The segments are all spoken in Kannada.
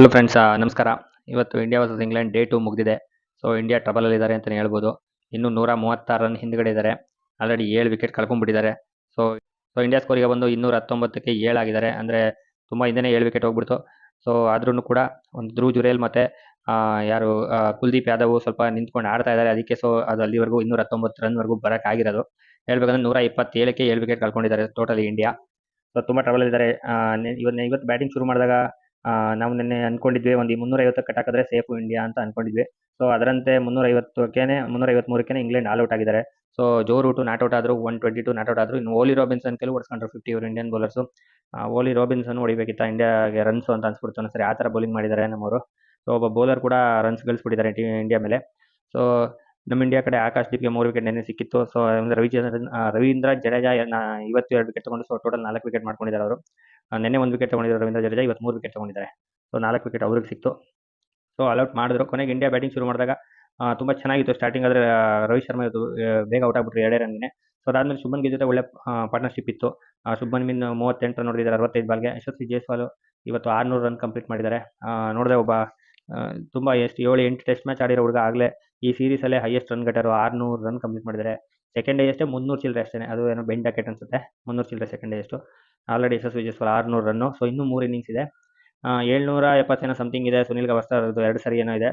ಹಲೋ ಫ್ರೆಂಡ್ಸ್ ನಮಸ್ಕಾರ. ಇವತ್ತು India versus England day two ಮುಗಿದಿದೆ. ಸೊ ಇಂಡಿಯಾ ಟ್ರಬಲ್ ಇದ್ದಾರೆ ಅಂತಲೇ ಹೇಳ್ಬೋದು. ಇನ್ನು ನೂರ ಮೂವತ್ತಾರು ರನ್ ಹಿಂದ್ಗಡೆ ಇದ್ದಾರೆ. ಆಲ್ರೆಡಿ ಏಳು ವಿಕೆಟ್ ಕಳ್ಕೊಂಡ್ಬಿಟ್ಟಿದ್ದಾರೆ. ಸೊ ಸೊ ಇಂಡಿಯಾ ಸ್ಕೋರಿಗೆ ಬಂದು ಇನ್ನೂರ ಹತ್ತೊಂಬತ್ತಕ್ಕೆ ಏಳಾಗಿದ್ದಾರೆ ಅಂದರೆ ತುಂಬ ಹಿಂದೆ ಏಳು ವಿಕೆಟ್ ಹೋಗ್ಬಿಡ್ತು. ಸೊ ಆದ್ರೂ ಕೂಡ ಒಂದು ಧ್ರುವ್ ಜುರೇಲ್ ಮತ್ತೆ ಯಾರು ಕುಲ್ದೀಪ್ ಯಾದವ್ ಸ್ವಲ್ಪ ನಿಂತ್ಕೊಂಡು ಆಡ್ತಾ ಇದ್ದಾರೆ. ಅದಕ್ಕೆ ಸೊ ಅದು ಅಲ್ಲಿವರೆಗೂ ಇನ್ನೂರ ಹತ್ತೊಂಬತ್ತು ರನ್ವರೆಗೂ ಬರೋಕ್ಕಾಗಿರೋದು ಹೇಳ್ಬೇಕಂದ್ರೆ ನೂರ ಇಪ್ಪತ್ತೇಳಕ್ಕೆ ಏಳು ವಿಕೆಟ್ ಕಳ್ಕೊಂಡಿದ್ದಾರೆ ಟೋಟಲಿ ಇಂಡಿಯಾ ಸೊ ತುಂಬ ಟ್ರಬಲ್ ಇದ್ದಾರೆ. ಇವತ್ತು ಇವತ್ತು ಬ್ಯಾಟಿಂಗ್ ಶುರು ಮಾಡಿದಾಗ ನಾವು ನಿನ್ನೆ ಅನ್ಕೊಂಡಿದ್ವಿ ಒಂದು ಮುನ್ನೂರ ಐವತ್ತು ಕಟ್ ಹಾಕಿದ್ರೆ ಸೇಫು ಇಂಡಿಯಾ ಅಂತ ಅನ್ಕೊಂಡಿದ್ವಿ. ಸೊ ಅದರಂತೆ ಮುನ್ನೂರ ಐವತ್ತಕ್ಕೇನೆ ಮುನ್ನೂರ ಐವತ್ಮೂರಕ್ಕೆ ಇಂಗ್ಲೆಂಡ್ ಆಲ್ ಔಟ್ ಆಗಿದ್ದಾರೆ. So Joe Root not out ಆದ್ರು one twenty two not out ಆದ್ರು, ಇನ್ನು ಓಲಿ ರಾಬಿನ್ಸನ್ ಕೆಲವು ಹೊಡ್ಸ್ಕೊಂಡ್ರು ಫಿಫ್ಟಿ ಇವರು ಇಂಡಿಯನ್ ಬೌಲರ್ಸು ಓಲಿ ರಾಬಿನ್ಸನ್ ಹೊಡಿಬೇಕಿತ್ತ ಇಂಡಿಯಾಗೆ ರನ್ಸ್ ಅಂತ ಅನ್ಸ್ಬಿಡ್ತು. ಸರಿ ಆ ಥರ ಬೌಲಿಂಗ್ ಮಾಡಿದ್ದಾರೆ ನಮ್ಮವರು. ಸೊ ಒಬ್ಬ ಬೌಲರ್ ಕೂಡ ರನ್ಸ್ ಗಳಿಸ್ಬಿಟ್ಟಿದ್ದಾರೆ ಟೀಮ್ ಇಂಡಿಯಾ ಮೇಲೆ. ಸೊ ನಮ್ಮ ಇಂಡಿಯಾ ಕಡೆ ಆಕಾಶ್ ದೀಪ್ಗೆ ಮೂರು ವಿಕೆಟ್ ನೆನ್ನೆ ಸಿಕ್ಕಿತ್ತು. ಸೊ ರವಿಚಂದ್ರನ್ ರವೀಂದ್ರ ಜಡೇಜಾ ಇವತ್ತು ಎರಡು ವಿಕೆಟ್ ತೊಗೊಂಡು ಸೊ ಟೋಟಲ್ ನಾಲ್ಕು ವಿಕೆಟ್ ಮಾಡ್ಕೊಂಡಿದ್ದಾರೆ ಅವರು. ನೆನ್ನೆ ಒಂದು ವಿಕೆಟ್ ತೊಗೊಂಡಿದ್ದಾರೆ ರವೀಂದ್ರ ಜಡೇಜಾ ಇವತ್ತು ಮೂರು ವಿಕೆಟ್ ತೊಗೊಂಡಿದ್ದಾರೆ. ಸೊ ನಾಲ್ಕು ವಿಕೆಟ್ ಅವ್ರಿಗೆ ಸಿಕ್ತು. ಸೊ ಅಲೌಟ್ ಮಾಡಿದ್ರು. ಕೊನೆಗೆ ಇಂಡಿಯಾ ಬ್ಯಾಟಿಂಗ್ ಶುರು ಮಾಡಿದಾಗ ತುಂಬ ಚೆನ್ನಾಗಿತ್ತು. ಸ್ಟಾರ್ಟಿಂಗ್ ಆದರೆ ರೋಹಿತ್ ಶರ್ಮಾ ಇವತ್ತು ಬೇಗ ಔಟ್ ಆಗ್ಬಿಟ್ರು ಎರಡೇ ರನ್ಗೆ ಸೊ ಅದಾದಮೇಲೆ ಶುಭನ್ ಗಿಲ್ ಒಳ್ಳೆ ಪಾರ್ಟ್ನರ್ಶಿಪ್ ಇತ್ತು. ಶುಭನ್ ಮಿನ್ ಮೂವತ್ತೆಂಟು ರನ್ ಹೊಡೆದಿದ್ದಾರೆ ಅರವತ್ತೈದು ಬಾಲ್ಗೆ. ಯಶಸ್ವಿ ಜೈಸ್ವಾಲ್ ಇವತ್ತು ಆರುನೂರು ರನ್ ಕಂಪ್ಲೀಟ್ ಮಾಡಿದ್ದಾರೆ. ನೋಡಿದೆ ಒಬ್ಬ ತುಂಬ ಎಷ್ಟು ಏಳು, ಎಂಟು ಟೆಸ್ಟ್ ಮ್ಯಾಚ್ ಆಡಿರೋ ಹುಡುಗ ಆಗಲೇ ಈ ಸೀರೀಸಲ್ಲೇ ಹೈಯೆಸ್ಟ್ ರನ್ ಗಟ್ಟರು ಆರುನೂರು ರನ್ ಕಂಪ್ಲೀಟ್ ಮಾಡಿದ್ದಾರೆ. ಸೆಕೆಂಡ್ ಹೈಯೆಸ್ಟ್ ಮುನ್ನೂರು ಚಿಲ್ಲರೆ ಅಷ್ಟೇ ಅದು ಏನೋ ಬೆಂಡ್ ಜಾಕೆಟ್ ಅನ್ಸುತ್ತೆ. ಮುನ್ನೂರು ಚಿಲ್ಲರೆ second highest already Yashasvi Jaiswal ಆರ್ನೂರು ರನ್ನು ಸೊ ಇನ್ನೂ ಮೂರು ಇನ್ನಿಂಗ್ಸ್ ಇದೆ. ಏಳ್ನೂರ ಎಪ್ಪತ್ತೇನೋ ಸಮಥಿಂಗ್ ಇದೆ. ಸುನಿಲ್ ಗವಾಸ್ಕರ್ ಎರಡು ಸರಿ ಏನೋ ಇದೆ.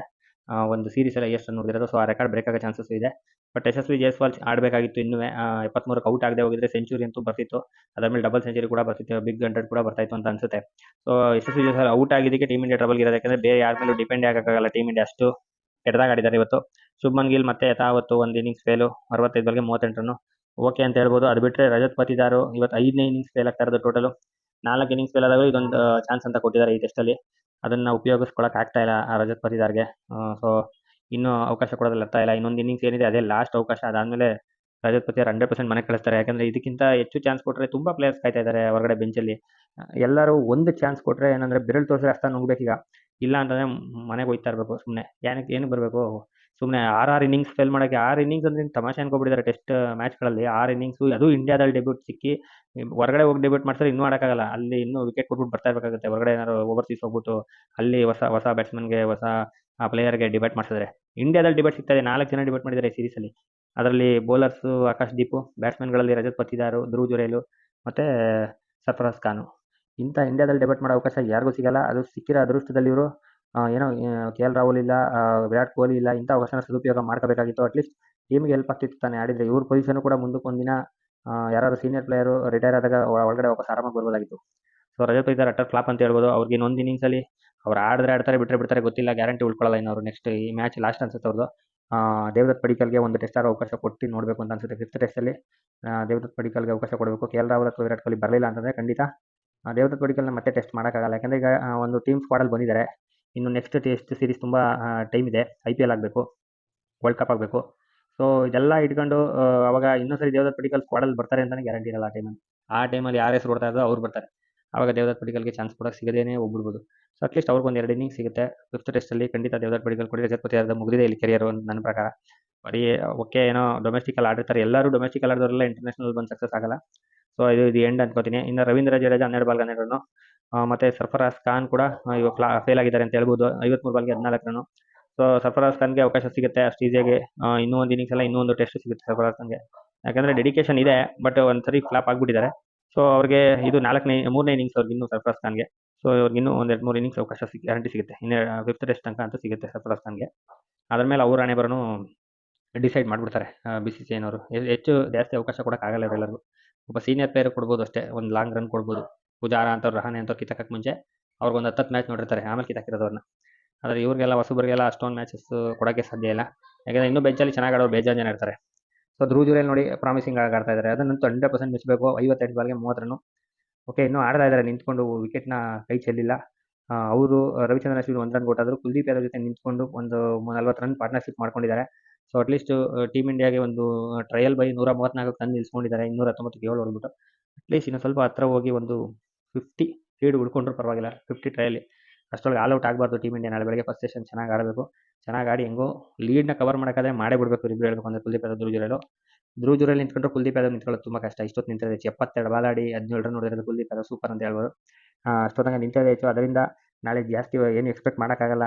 ಒಂದು ಸೀರೀಸ್ ಎಲ್ಲ ಎಷ್ಟು ನೋಡಿರೋದು ಸೊ ಆ ರೆಕಾರ್ಡ್ ಬ್ರೇಕ್ ಆಗೋ ಚಾನ್ಸಸ್ ಇದೆ. ಬಟ್ ಯಶಸ್ವಿ ಜೈಸ್ವಾಲ್ ಆಡಬೇಕಾಗಿತ್ತು ಇನ್ನೂ ಎಪ್ಪತ್ತ್ಮೂರಕ್ಕೆ ಔಟ್ ಆಗದೆ ಹೋಗಿದ್ರೆ ಸೆಂಚುರಿ ಅಂತೂ ಬರ್ತಿತ್ತು. ಅದಾದ್ಮೇಲೆ ಡಬಲ್ ಸೆಂಚುರಿ ಕೂಡ ಬರ್ತಿತ್ತು. ಬಿಗ್ ಹಂಡ್ರೆಡ್ ಕೂಡ ಬರ್ತಾಯಿತ್ತು ಅಂತ ಅನ್ಸುತ್ತೆ. ಸೊ ಯಶಸ್ವಿ ಜೈಸ್ವಾಲ್ ಔಟ್ ಆಗಿದ್ದಕ್ಕೆ ಟೀಮ್ ಇಂಡಿಯಾ ಟ್ರಬಲ್ ಇರೋದು. ಯಾಕಂದ್ರೆ ಬೇರೆ ಯಾರ ಮೇಲೂ ಡಿಪೆಂಡ್ ಆಗೋಕ್ಕಾಗಲ್ಲ ಟೀಮ್ ಇಂಡಿಯಾ ಅಷ್ಟು. ಕೆಟ್ಟದಾಗಿ ಆಡಿದ್ದಾರೆ ಇವತ್ತು. ಶುಭ್ಮನ್ ಗಿಲ್ ಮತ್ತೆ ಯಥಾವತ್ತು ಒಂದು ಇನ್ನಿಂಗ್ಸ್ ಫೇಲು ಅರವತ್ತೈದು ಬಾಲ್ಗೆ ಮೂವತ್ತೆಂಟು ರನ್ನು ಓಕೆ ಅಂತ ಹೇಳ್ಬೋದು. ಅದು ಬಿಟ್ಟರೆ ರಜತ್ ಪತಿದಾರು ಇವತ್ತು ಐದನೇ ಇನ್ನಿಂಗ್ಸ್ ಫೇಲ್ ಆಗ್ತಾ ಇರೋದು ಟೋಟಲು ನಾಲ್ಕು ಇನ್ನಿಂಗ್ಸ್ ಫೇಲ್ ಆದಾಗಲೂ ಇದೊಂದು ಚಾನ್ಸ್ ಅಂತ ಕೊಟ್ಟಿದ್ದಾರೆ ಈ ಟೆಸ್ಟಲ್ಲಿ ಅದನ್ನು ಉಪಯೋಗಿಸ್ಕೊಳಕ್ಕೆ ಆಗ್ತಾ ಇಲ್ಲ ಆ ರಜತ್ ಪತಿದಾರ್ಗೆ ಸೊ ಇನ್ನೂ ಅವಕಾಶ ಕೊಡೋದಿಲ್ಲ ಆಗ್ತಾ ಇಲ್ಲ. ಇನ್ನೊಂದು ಇನ್ನಿಂಗ್ಸ್ ಏನಿದೆ, ಅದೇ ಲಾಸ್ಟ್ ಅವಕಾಶ. ಅದಾದಮೇಲೆ ರಜತ್ ಪತಿಯವರು ಹಂಡ್ರೆಡ್ ಪರ್ಸೆಂಟ್ ಮನೆ ಕಳಿಸ್ತಾರೆ. ಯಾಕಂದರೆ ಇದಕ್ಕಿಂತ ಹೆಚ್ಚು ಚಾನ್ಸ್ ಕೊಟ್ಟರೆ ತುಂಬ ಪ್ಲೇಯರ್ಸ್ ಕಾಯ್ತಾ ಇದ್ದಾರೆ ಹೊರಗಡೆ ಬೆಂಚಲ್ಲಿ ಎಲ್ಲರೂ ಒಂದು ಚಾನ್ಸ್ ಕೊಟ್ಟರೆ ಏನಂದ್ರೆ ಬೆರಳು ತೋರಿಸಿ ಅಷ್ಟ ನುಗ್ಬೇಕೀಗ. ಇಲ್ಲ ಅಂತಂದರೆ ಮನೆಗೆ ಹೋಗ್ತಾ ಇರಬೇಕು ಸುಮ್ಮನೆ ಏನಕ್ಕೆ ಏನಕ್ಕೆ ಬರಬೇಕು? ಸುಮ್ಮನೆ ಆರ್ ಆರ್ ಇನ್ನಿಂಗ್ಸ್ ಫೇಲ್ ಮಾಡೋಕ್ಕೆ ಆರ್ ಇನ್ನಿಂಗ್ಸ್ ಅಂದ್ರೆ ತಮಾಷೆ ಅನ್ಕೊಬಿಟ್ಟಿದ್ದಾರೆ ಟೆಸ್ಟ್ ಮ್ಯಾಚ್ಗಳಲ್ಲಿ ಆರ್ ಇನ್ನಿಂಗ್ಸು ಅದು ಇಂಡಿಯಾದಲ್ಲಿ ಡೆಬ್ಯೂಟ್ ಸಿಕ್ಕಿ ಹೊರಗಡೆ ಹೋಗಿ ಡೆಬ್ಯೂಟ್ ಮಾಡ್ತಾರೆ ಇನ್ನೂ ಆಡೋಕ್ಕಾಗಲ್ಲ. ಅಲ್ಲಿ ಇನ್ನೂ ವಿಕೆಟ್ ಕೊಟ್ಬಿಟ್ಟು ಬರ್ತಾ ಇರಬೇಕಾಗುತ್ತೆ. ಹೊರಗಡೆ ಏನಾದ್ರು ಓವರ್ಸೀಸ್ ಹೋಗ್ಬಿಟ್ಟು, ಅಲ್ಲಿ ಹೊಸ ಹೊಸ ಬ್ಯಾಟ್ಸ್ಮನ್ಗೆ ಹೊಸ ಪ್ಲೇಯರ್ಗೆ ಡಿಬೇಟ್ ಮಾಡಿಸಿದ್ರೆ. ಇಂಡಿಯಾದಲ್ಲಿ ಡಿಬೇಟ್ ಸಿಗ್ತಾ ಇದೆ. ನಾಲ್ಕು ಜನ ಡಿಬೇಟ್ ಮಾಡಿದ್ದಾರೆ ಈ ಸೀರೀಸಲ್ಲಿ ಅದರಲ್ಲಿ ಬೌಲರ್ಸು ಆಕಾಶ್ ದೀಪು ಬ್ಯಾಟ್ಸ್ಮನ್ಗಳಲ್ಲಿ ರಜತ್ ಪತಿದಾರು, ಧ್ರುವ್ ಜುರೇಲು ಮತ್ತೆ ಸರ್ಫರಾಜ್ ಖಾನು. ಇಂಥ ಇಂಡಿಯಾದಲ್ಲಿ ಡೆಬ್ಯೂಟ್ ಮಾಡೋ ಅವಕಾಶ ಯಾರಿಗೂ ಸಿಗಲ್ಲ. ಅದು ಸಿಕ್ಕಿರೋ ಅದೃಷ್ಟದಲ್ಲಿ ಇವರು ಏನೋ ಕೆ ಎಲ್ ರಾಹುಲ್ ಇಲ್ಲ ವಿರಾಟ್ ಕೊಹ್ಲಿ ಇಲ್ಲ, ಇಂಥ ಅವಕಾಶನ ಸದುಪಯೋಗ ಮಾಡ್ಕೋಬೇಕಾಗಿತ್ತು. ಅಟ್ಲೀಸ್ಟ್ ಟೀಮ್ಗೆ ಹೆಲ್ಪ್ ಆಗ್ತಿತ್ತು ತಾನೇ. ಆಡಿದ್ರೆ ಇವ್ರ ಪೊಸಿಷನ್ ಕೂಡ ಮುಂದಕ್ಕೆ ಒಂದಿನ ಯಾರಾದ್ರು ಸೀನಿಯರ್ ಪ್ಲೇಯರು ರಿಟೈರ್ ಆದಾಗ ಒಳ- ಒಳಗಡೆ ವಾಪಸ್ ಆರಾಮಾಗಿ ಬರ್ಬೋದಾಗಿತ್ತು. ಸೊ ರಜತ್ ಇದ್ದಾರೆ ಅಟರ್ ಫ್ಲಾಪ್ ಅಂತ ಹೇಳ್ಬೋದು. ಅವ್ರಿಗೆ ಇನ್ನೊಂದು ಇನ್ನಿಂಗ್ಸಲ್ಲಿ ಅವ್ರು ಆಡಿದ್ರೆ ಆಡ್ತಾರೆ ಬಿಟ್ಟರೆ ಬಿಡ್ತಾರೆ ಗೊತ್ತಿಲ್ಲ. ಗ್ಯಾರಂಟಿ ಉಳ್ಕೊಳ್ಳಲ್ಲ ಇನ್ನು ಅವರು ನೆಕ್ಸ್ಟ್ ಈ ಮ್ಯಾಚ್ ಲಾಸ್ಟ್ ಅನ್ಸುತ್ತೆ ಅವ್ರದ್ದು ದೇವದತ್ ಪಡಿಕಲ್ಗೆ ಒಂದು ಟೆಸ್ಟ್ ಆಡೋ ಅವಕಾಶ ಕೊಟ್ಟು ನೋಡಬೇಕು ಅಂತ ಅನ್ಸುತ್ತೆ. ಫಿಫ್ತ್ ಟೆಸ್ಟಲ್ಲಿ ದೇವದತ್ ಪಡಿಕಲ್ಗೆ ಅವಕಾಶ ಕೊಡಬೇಕು. ಕೆ ಎಲ್ ರಾಹುಲ್ ಅಥವಾ ವಿರಾಟ್ ಕೊಹ್ಲಿ ಬರಲಿಲ್ಲ ಅಂತಂದ್ರೆ ಖಂಡಿತ ದೇವದತ್ ಪಡಿಕಲ್ನ ಮತ್ತೆ ಟೆಸ್ಟ್ ಮಾಡೋಕ್ಕಾಗಲ್ಲ. ಯಾಕಂದ್ರೆ ಈಗ ಒಂದು ಟೀಮ್ ಸ್ಕ್ವಾಡಲ್ಲಿ ಬಂದಿದ್ದಾರೆ. ಇನ್ನು ನೆಕ್ಸ್ಟ್ ಟೆಸ್ಟ್ ಸೀರೀಸ್ ತುಂಬ ಟೈಮ್ ಇದೆ. ಐ ಪಿ ಎಲ್ ಆಗಬೇಕು ವರ್ಲ್ಡ್ ಕಪ್ ಆಗಬೇಕು. ಸೊ ಇದೆಲ್ಲ ಇಟ್ಕೊಂಡು ಅವಾಗ ಇನ್ನೊಂದ್ಸರಿ ದೇವದತ್ ಪಡಿಕಲ್ ಸ್ಕ್ವಾಡಲ್ಲಿ ಬರ್ತಾರೆ ಅಂತಲೇ ಗ್ಯಾರಂಟಿ ಇರಲ್ಲ ಆ ಟೈಮಲ್ಲಿ ಆ ಟೈಮಲ್ಲಿ ಯಾರು ಹೆಸರು ಓಡ್ತಾ ಇದ್ದೋ ಅವ್ರು ಬರ್ತಾರೆ. ಆವಾಗ ದೇವದತ್ ಪಡಿಕಲ್ಗೆ ಚಾನ್ಸ್ ಕೊಡೋಕೆ ಸಿಗದೇನೆ ಹೋಗ್ಬಿಡ್ಬೋದು. ಸೊ ಅಟ್ಲೀಸ್ಟ್ ಅವ್ರಿಗೆ ಒಂದು ಎರಡು ಇನ್ನಿಂಗ್ ಸಿಗುತ್ತೆ. ಫಿಫ್ತ್ ಟೆಸ್ಟಲ್ಲಿ ಖಂಡಿತ ದೇವದತ್ ಪಡಿಕಲ್ ಕೊಡಿ. ರಜಪತಿ ಪತಿಯಾರ್ದ ಮುಗಿದಿದೆ ಇಲ್ಲಿ ಕೆರಿಯರ್ ನನ್ನ ಪ್ರಕಾರ. ಬರೀ, ಓಕೆ, ಏನೋ ಡೊಮೆಸ್ಟಿಕಲ್ಲಿ ಆಡಿರ್ತಾರೆ. ಎಲ್ಲರೂ ಡೊಮೆಸ್ಟಿಕಲ್ ಆಡಿದವರೆಲ್ಲ ಇಂಟರ್ನ್ಯಾಷನಲ್ ಬಂದು ಸಕ್ಸಸ್ ಆಗಲ್ಲ. ಸೊ ಇದು ಇದು ಎಂಡ್ ಅನ್ಕೋತೀನಿ. ಇನ್ನು ರವೀಂದ್ರ ಜಡೇಜಾ ಹನ್ನೆರಡು ಬಾಲ್ ಹನ್ನೆರಡು ಮತ್ತೆ ಸರ್ಫರಾಜ್ ಖಾನ್ ಕೂಡ ಇವಾಗ ಫೇಲ್ ಆಗಿದ್ದಾರೆ ಅಂತ ಹೇಳ್ಬೋದು. ಐವತ್ಮೂರು ಬಾಲ್ಗೆ ಹದಿನಾಲ್ಕು ರನ್ನು. ಸೊ ಸರ್ಫರಾಜ್ ಖಾನ್ಗೆ ಅವಕಾಶ ಸಿಗುತ್ತೆ ಅಷ್ಟು ಈಸಿಯಾಗಿ ಇನ್ನೂ ಒಂದು ಇನ್ನಿಂಗ್ಸ್ ಎಲ್ಲ ಇನ್ನೂ ಒಂದು ಟೆಸ್ಟ್ ಸಿಗುತ್ತೆ ಸರ್ಫರಾಜ್ ಖಾನ್ಗೆ. ಯಾಕಂದ್ರೆ ಡೆಡಿಕೇಶನ್ ಇದೆ ಬಟ್ ಒಂದ್ಸರಿ ಫ್ಲಾಪ್ ಆಗಿಬಿಟ್ಟಿದ್ದಾರೆ. ಸೊ ಅವ್ರಿಗೆ ಇದು ನಾಲ್ಕನೇ, ಮೂರನೇ ಇನ್ನಿಂಗ್ಸ್ ಅವ್ರಿಗೆ ಇನ್ನೂ ಸರ್ಫರಾಜ್ ಖಾನ್ಗೆ. ಸೊ ಇವ್ರಿಗೆ ಇನ್ನೂ ಒಂದು ಎರಡು ಮೂರು ಇನ್ನಿಂಗ್ಸ್ ಅವಕಾಶ ಸಿಗ್ ಗ್ಯಾರಂಟಿ ಸಿಗುತ್ತೆ. ಇನ್ನು ಫಿಫ್ತ್ ಟೆಸ್ಟ್ ತನಕ ಅಂತೂ ಸಿಗುತ್ತೆ ಸರ್ಫರಾಜ್ ಖಾನ್ಗೆ. ಅದ್ರ ಮೇಲೆ ಅವ್ರ ಹಣೆ ಬರೋನು ಡಿಸೈಡ್ ಮಾಡಿಬಿಡ್ತಾರೆ ಬಿ ಸಿ ಸಿ ಏನವರು ಹೆಚ್ಚು ಜಾಸ್ತಿ ಅವಕಾಶ ಕೊಡೋಕ್ಕಾಗಲ್ಲ ಇವರೆಲ್ಲರಿಗೂ. ಒಬ್ಬ ಸೀನಿಯರ್ ಪ್ಲೇಯರ್ ಕೊಡ್ಬೋದು ಅಷ್ಟೇ, ಒಂದು ಲಾಂಗ್ ರನ್ ಕೊಡ್ಬೋದು. ಪೂಜಾರ ಅಂತವ್ರು ರಹಾನೆ ಅಂತವ್ರು ಕಿತ್ತಕ್ಕೆ ಮುಂಚೆ ಅವ್ರಿಗೊಂದು ಹತ್ತತ್ತು ಮ್ಯಾಚ್ ನೋಡಿರ್ತಾರೆ, ಆಮೇಲೆ ಕಿತ್ತಾಕಿರೋದವ್ರನ್ನ ಆದರೆ ಇವ್ರಿಗೆಲ್ಲ, ಹೊಸಬರಿಗೆಲ್ಲ ಅಷ್ಟೊಂದು ಮ್ಯಾಚಸ್ ಕೊಡೋಕ್ಕೆ ಸಾಧ್ಯ ಇಲ್ಲ. ಯಾಕಂದರೆ ಇನ್ನೂ ಬೆಂಚಲ್ಲಿ ಚೆನ್ನಾಗಿ ಆಡೋರು ಬೇಜಾರು ಜನ ಇರ್ತಾರೆ ಸೊ ಧ್ರುವ್ ಜುರೇಲ್ ನೋಡಿ ಪ್ರಾಮಿಸಿಂಗ್ ಆಗಿ ಆಡ್ತಾ ಇದ್ದಾರೆ ಅದನ್ನಂತೂ ಹಂಡ್ರೆಡ್ ಪರ್ಸೆಂಟ್ ಮಿಸ್ಬೇಕು ಐವತ್ತೆಂಟು ಬಾಲ್ಗೆ ಮೂವತ್ತು ರನ್ನು ಓಕೆ ಇನ್ನೂ ಆಡ್ತಾ ಇದ್ದಾರೆ ನಿಂತ್ಕೊಂಡು ವಿಕೆಟ್ನ ಕೈ ಚೆಲ್ಲಿಲ್ಲ. ಅವರು ರವಿಚಂದ್ರ ಅಶ್ವಿನ್ ಒಂದು ರನ್ ಕೊಟ್ಟಾದ್ರು. ಕುಲ್ದೀಪ್ ಯಾದವ್ ಜೊತೆ ನಿಂತ್ಕೊಂಡು ಒಂದು ನಲ್ವತ್ತು ರನ್ ಪಾರ್ಟ್ನರ್ಶಿಪ್ ಮಾಡ್ಕೊಂಡಿದ್ದಾರೆ. ಸೊ ಅಟ್ಲೀಸ್ಟ್ ಟೀಮ್ ಇಂಡಿಯಾಗೆ ಒಂದು ಟ್ರಯಲ್ ಬೈ ನೂರ ಮೂವತ್ನಾಲ್ಕು ತಂದು ನಿಲ್ಸ್ಕೊಂಡಿದ್ದಾರೆ. ಇನ್ನೂರ ಹತ್ತೊಂಬತ್ತು ಏಳು ಹೊಡ್ಬಿಟ್ಟು ಅಟ್ಲೀಸ್ಟ್ ಇನ್ನು ಸ್ವಲ್ಪ ಹತ್ರ ಹೋಗಿ ಒಂದು ಫಿಫ್ಟಿ ಲೀಡ್ ಉಳ್ಕೊಂಡ್ರು ಪರವಾಗಿಲ್ಲ. ಫಿಫ್ಟಿ ಟ್ರೈಲಿ ಅಷ್ಟೊಳಗೆ ಆಲ್ ಔಟ್ ಆಗಬಾರ್ದು ಟೀಮ್ ಇಂಡಿಯಾ ನಾಳೆ ಬೆಳಗ್ಗೆ ಫಸ್ಟ್ ಸೆಷನ್ ಚೆನ್ನಾಗಿ ಆಡಬೇಕು. ಚೆನ್ನಾಗಿ ಆಡಿ ಹೆಂಗೋ ಲೀಡ್ನ ಕವರ್ ಮಾಡೋಕ್ಕಾದ್ರೆ ಮಾಡೇ ಬಿಡಬೇಕು ಇಬ್ಬರು ಹೇಳಬೇಕು ಅಂದರೆ ಕುಲ್ದೀಪ್ ಯಾದವ್, ಧ್ರುವ ಜುರೇಲು ಧ್ರುವ್ ಜುರೇಲ್ ನಿಂತ್ಕೊಂಡ್ರೆ ಕುಲ್ದೀಪ್ ಯಾದವ್ ನಿಂತ್ಕೊಳ್ಳೋದು ತುಂಬ ಕಷ್ಟ. ಇಷ್ಟೊತ್ತು ನಿಂತಿದೆ ಎಪ್ಪತ್ತೆರಡು ಬಾಲ್ ಆಡಿ ಹದಿನೇಳು ರನ್ ಹೊಡೆದಿರೋದು ಕುಲ್ದೀಪ್ ಯಾದವ್ ಸೂಪರ್ ಅಂತ ಹೇಳ್ಬೋದು. ಅಷ್ಟೊತ್ತಂಗೆ ನಿಂತಿದೆ ಹೆಚ್ಚು. ಅದರಿಂದ ನಾಳೆ ಜಾಸ್ತಿ ಏನು ಎಕ್ಸ್ಪೆಕ್ಟ್ ಮಾಡೋಕ್ಕಾಗಲ್ಲ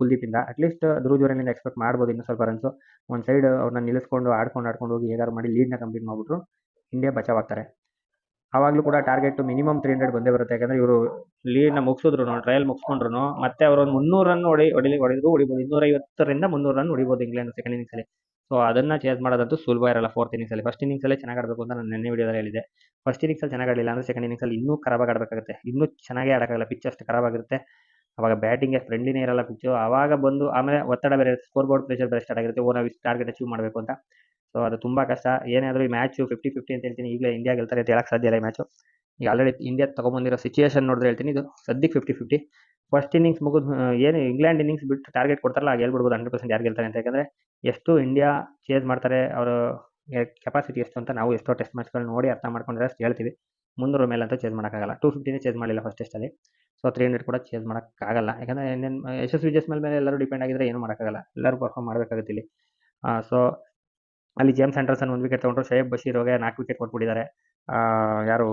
ಕುಲ್ದೀಪಿಂದ. ಅಟ್ಲೀಸ್ಟ್ ಧ್ರುವ ಜುರೇಲಿಂದ ಎಕ್ಸ್ಪೆಕ್ಟ್ ಮಾಡ್ಬೋದು ಇನ್ನೂ ಸ್ವಲ್ಪ ರನ್ಸು ಒಂದು ಸೈಡ್ ಅವ್ರನ್ನ ನಿಲ್ಲಿಸ್ಕೊಂಡು, ಆಡ್ಕೊಂಡು ಆಡ್ಕೊಂಡು ಹೋಗಿ ಹೇಗಾರು ಮಾಡಿ ಲೀಡ್ನ ಕಂಪ್ಲೀಟ್ ಮಾಡಿಬಿಟ್ರು. ಇಂಡಿಯಾ ಬಚಾವ್ ಆಗ್ತಾರೆ. ಆವಾಗಲೂ ಕೂಡ ಟಾರ್ಗೆಟ್ ಮಿನಿಮಮ್ ತ್ರೀ ಹಂಡ್ರೆಡ್ ಬಂದೇ ಬರುತ್ತೆ. ಯಾಕಂದರೆ ಇವರು ಲೀಡ್ನ ಮುಗಿಸಿದ್ರು ಟ್ರಯಲ್ ಮುಗಿಸ್ಕೊಂಡ್ರು ಮತ್ತೆ ಅವರು ಒಂದು ಮುನ್ನೂರು ರನ್ ಹೊಡಿ, ಹೊಡಿಲಿ, ಹೊಡಿದ್ರು, ಹೊಡಿಬೋದು. ಇನ್ನೂರೈವತ್ತರಿಂದ ಮುನ್ನೂರು ರನ್ ಹೊಡಿಬೋದು ಇಂಗ್ಲೆಂಡ್ ಸೆಕೆಂಡ್ ಇನ್ನಿಂಗ್ಸಲ್ಲಿ ಸೊ ಅದನ್ನು ಚೇಸ್ ಮಾಡೋದಂತೂ ಸುಲಭ ಇರಲ್ಲ ಫೋರ್ತ್ ಇನ್ನಿಂಗ್ಸಲ್ಲಿ ಫಸ್ಟ್ ಇನ್ನಿಂಗ್ಸಲ್ಲೇ ಚೆನ್ನಾಗಿ ಆಡಬೇಕು ಅಂತ ನಾನು ನೆನ್ನೆ ವಿಡಿಯೋದಲ್ಲಿ ಹೇಳಿದೆ ಫಸ್ಟ್ ಇನ್ನಿಂಗ್ಸಲ್ಲಿ ಚೆನ್ನಾಗಿ ಆಡಲಿಲ್ಲ ಅಂದರೆ ಸೆಕೆಂಡ್ ಇನ್ನಿಂಗ್ಸಲ್ಲಿ ಇನ್ನೂ ಖರಾಬಾಗಿ ಆಡಬೇಕಾಗುತ್ತೆ. ಇನ್ನೂ ಚೆನ್ನಾಗೇ ಆಡೋಕ್ಕಾಗಲ್ಲ. ಪಿಚ್ ಅಷ್ಟು ಖರಾಬಾಗಿರುತ್ತೆ ಅವಾಗ ಬ್ಯಾಟಿಂಗ್ಗೆ ಫ್ರೆಂಡ್ಲಿನೇ ಇರಲ್ಲ ಪಿಚ್ಚು ಆವಾಗ ಬಂದು ಆಮೇಲೆ ಒತ್ತಡ ಬೇರೆ ಸ್ಕೋರ್ ಬೋರ್ಡ್ ಪ್ರೆಷರ್ ಬೇರೆ ಸ್ಟಾರ್ಟ್ ಆಗಿರುತ್ತೆ. ಓನ್ ಟಾರ್ಗೆಟ್ ಅಚೀವ್ ಮಾಡಬೇಕು ಅಂತ. ಸೊ ಅದು ತುಂಬ ಕಷ್ಟ. ಏನಾದರೂ ಈ ಮ್ಯಾಚು ಫಿಫ್ಟಿ ಫಿಫ್ಟಿ ಅಂತ ಹೇಳ್ತೀನಿ. ಈಗಲೇ ಇಂಡಿಯಾ ಗೆಲ್ತಾರೆ ಅಂತ ಹೇಳಕ್ಕೆ ಸಾಧ್ಯ ಇಲ್ಲ ಈ ಮ್ಯಾಚು ಈಗ ಆಲ್ರೆಡಿ ಇಂಡಿಯಾ ತೊಗೊಂಬಂದಿರೋ ಸಿಚುಯೇಷನ್ ನೋಡಿದ್ರೆ ಹೇಳ್ತೀನಿ. ಇದು ಸದ್ಯಕ್ಕೆ ಫಿಫ್ಟಿ ಫಿಫ್ಟಿ ಫಸ್ಟ್ ಇನ್ನಿಂಗ್ಸ್ ಮುಗಿದು ಏನು ಇಂಗ್ಲೆಂಡ್ ಇನ್ನಿಂಗ್ಸ್ ಬಿಟ್ಟು ಟಾರ್ಗೆಟ್ ಕೊಡ್ತಾರಲ್ಲ ಆಗ ಹೇಳ್ಬಿಡ್ಬೋದು ಹಂಡ್ರೆಡ್ ಪರ್ಸೆಂಟ್ ಯಾರು ಗೆಲ್ತಾರೆ ಅಂತ. ಯಾಕಂದರೆ ಎಷ್ಟು ಇಂಡಿಯಾ ಚೇಸ್ ಮಾಡ್ತಾರೆ, ಅವರು ಕೆಪಾಸಿಟಿ ಎಷ್ಟು ಅಂತ ನಾವು ಎಷ್ಟೋ ಟೆಸ್ಟ್ ಮ್ಯಾಚ್ಗಳು ನೋಡಿ ಅರ್ಥ ಮಾಡ್ಕೊಂಡ್ರೆ ಅಷ್ಟು ಹೇಳ್ತೀವಿ. ಮುನ್ನೂರು ಮೇಲೆ ಅಂತ ಚೇಸ್ ಮಾಡೋಕ್ಕಾಗಲ್ಲ. ಟೂ ಫಿಫ್ಟಿನೇ ಚೇಸ್ ಮಾಡಲಿಲ್ಲ ಫಸ್ಟ್ ಟೆಸ್ಟಲ್ಲಿ ಸೊ ತ್ರೀ ಹಂಡ್ರೆಡ್ ಕೂಡ ಚೇಸ್ ಮಾಡೋಕ್ಕಾಗಲ್ಲ. ಯಾಕಂದರೆ ಇನ್ನೇನು ಯಶಸ್ವಿ ಜಸ್ ಮೇಲೆ ಎಲ್ಲರೂ ಡಿಪೆಂಡ್ ಆಗಿದ್ರೆ ಏನು ಮಾಡೋಕ್ಕಾಗಲ್ಲ. ಎಲ್ಲರೂ ಪರ್ಫಾರ್ಮ್ ಮಾಡಬೇಕಾಗುತ್ತೆ ಇಲ್ಲಿ. ಸೊ ಅಲ್ಲಿ ಜೇಮ್ಸ್ ಆ್ಯಂಡರ್ಸನ್ ಒಂದು ವಿಕೆಟ್ ತೊಗೊಂಡ್ರು ಶೇಬ್ ಬಶೀರ್ ಹೋಗಿ ನಾಲ್ಕು ವಿಕೆಟ್ ಕೊಟ್ಬಿಟ್ಟಿದ್ದಾರೆ. ಯಾರು?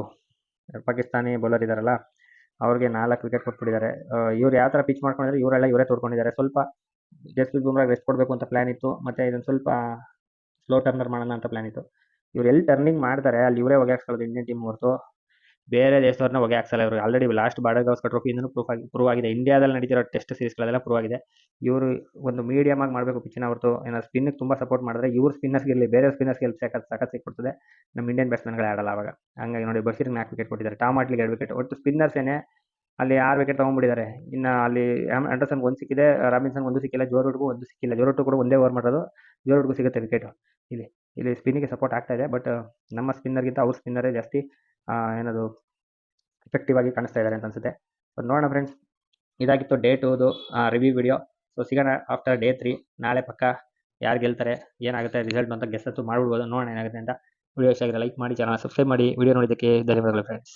ಪಾಕಿಸ್ತಾನಿ ಬೌಲರ್ ಇದ್ದಾರಲ್ಲ ಅವ್ರಿಗೆ ನಾಲ್ಕು ವಿಕೆಟ್ ಕೊಟ್ಬಿಟ್ಟಿದ್ದಾರೆ. ಇವ್ರು ಯಾವ ಥರ ಪಿಚ್ ಮಾಡ್ಕೊಂಡಿದ್ದಾರೆ, ಇವರೆಲ್ಲ ಇವರೇ ತೋಡ್ಕೊಂಡಿದ್ದಾರೆ. ಸ್ವಲ್ಪ ಜಸ್ಪ್ರೀತ್ ಬುಮ್ರಾಗ್ ರೆಸ್ಟ್ ಕೊಡಬೇಕು ಅಂತ ಪ್ಲ್ಯಾನ್ ಇತ್ತು, ಮತ್ತು ಇದೊಂದು ಸ್ವಲ್ಪ ಸ್ಲೋ ಟರ್ನರ್ ಮಾಡೋಣ ಅಂತ ಪ್ಲ್ಯಾನ್ ಇತ್ತು. ಇವ್ರು ಎಲ್ಲಿ ಟರ್ನಿಂಗ್ ಮಾಡ್ತಾರೆ, ಅಲ್ಲಿ ಇವರೇ ಹೊಗೆ ಹಾಕ್ಸ್ಕೊಳ್ಳೋದು ಇಂಡಿಯನ್ ಟೀಮ್ ಹೊರತು. ಬೇರೆ ದೇಶದವ್ರನ್ನ ಹೊಗೆ ಹಾಕ್ಸಲ್ಲ ಇವರು ಆಲ್ರೆಡಿ ಲಾಸ್ಟ್ ಬಾರ್ಡರ್ ಗೌಸ್ಕರ್ ಟ್ರೋಫಿಯಿಂದನೂ ಪ್ರೂಫ್ ಆಗಿ ಪ್ರೂವ್ ಆಗಿದೆ. ಇಂಡಿಯಾದಲ್ಲಿ ನಡೀತಿರೋ ಟೆಸ್ಟ್ ಸೀರೀಸ್ಗಳೆಲ್ಲ ಪ್ರೂವ್ ಆಗಿದೆ. ಇವರು ಒಂದು ಮೀಡಿಯಮ್ ಆಗಿ ಮಾಡಬೇಕು ಪಿಚ್ಚಿನ ಹೊರತು. ಏನೋ ಸ್ಪಿನ್ನಿಗೆ ತುಂಬ ಸಪೋರ್ಟ್ ಮಾಡಿದ್ರೆ ಇವ್ರ ಸ್ಪಿನ್ನರ್ಸ್ಗೆ ಇರಲಿ ಬೇರೆ ಸ್ಪಿನ್ನರ್ಸ್ಗೆ ಇಲ್ಲಿ ಸಖತ್ ಸಖತ್ ನಮ್ಮ ಇಂಡಿಯನ್ ಬ್ಯಾಟ್ಸ್ಮನ್ಗಳೇ ಆಡಲ್ಲ ಅವಾಗ. ಹಂಗಾಗಿ ನೋಡಿ ಬಶೀರ್ಗೆ ನಾಲ್ಕು ವಿಕೆಟ್ ಕೊಟ್ಟಿದ್ದಾರೆ. ಟಾಮ್ ಆಟ್ಲಿಗೆ ಎರಡು ವಿಕೆಟ್ ಒಟ್ಟು ಸ್ಪಿನ್ನರ್ಸ್ ಏನೇ, ಅಲ್ಲಿ ಆರು ವಿಕೆಟ್ ತೊಗೊಂಡ್ಬಿಟ್ಟಿದ್ದಾರೆ. ಇನ್ನು ಅಲ್ಲಿ ಆ್ಯಂಡರ್ಸನ್ಗೆ ಒಂದು ಸಿಕ್ಕಿದೆ ರಾಬಿನ್ಸನ್ ಒಂದು ಸಿಕ್ಕಿಲ್ಲ ಜೋರುಡ್ಗೂ ಒಂದು ಸಿಕ್ಕಿಲ್ಲ. ಜೋರುಟ್ಟು ಕೂಡ ಒಂದೇ ಓವರ್ ಮಾಡೋದು ಜೋರುಡ್ಗೂ ಸಿಗುತ್ತೆ ವಿಕೆಟ್ ಇಲ್ಲಿ ಇಲ್ಲಿ ಸ್ಪಿನ್ನಿಗೆ ಸಪೋರ್ಟ್ ಆಗ್ತಾ ಇದೆ ಬಟ್ ನಮ್ಮ ಸ್ಪಿನ್ನರ್ಗಿಂತ ಅವ್ರ ಸ್ಪಿನ್ನರೇ ಜಾಸ್ತಿ. ಏನದು ಎಫೆಕ್ಟಿವ್ ಆಗಿ ಕಾಣಿಸ್ತಾ ಇದ್ದಾರೆ ಅಂತ ಅನ್ಸುತ್ತೆ. ಸೊ ನೋಡೋಣ ಫ್ರೆಂಡ್ಸ್ ಇದಾಗಿತ್ತು ಡೇ ಟೂದು ರಿವ್ಯೂ ವಿಡಿಯೋ ಸೊ ಸಿಗೋಣ ಆಫ್ಟರ್ ಡೇ ತ್ರೀ ನಾಳೆ ಪಕ್ಕ ಯಾರು ಗೆಲ್ತಾರೆ, ಏನಾಗುತ್ತೆ ರಿಸಲ್ಟ್ ಅಂತ ಗೆಸ್ ಅಂತೂ ಮಾಡ್ಬಿಡ್ಬೋದು. ನೋಡೋಣ ಏನಾಗುತ್ತೆ ಅಂತ. ವಿಡಿಯೋ ಇಷ್ಟ ಆಗಿದ್ರೆ ಲೈಕ್ ಮಾಡಿ ಚಾನಲ್ ಸಬ್ಸ್ಕ್ರೈಬ್ ಮಾಡಿ. ವಿಡಿಯೋ ನೋಡಿದ್ದಕ್ಕೆ ಧನ್ಯವಾದಗಳು ಫ್ರೆಂಡ್ಸ್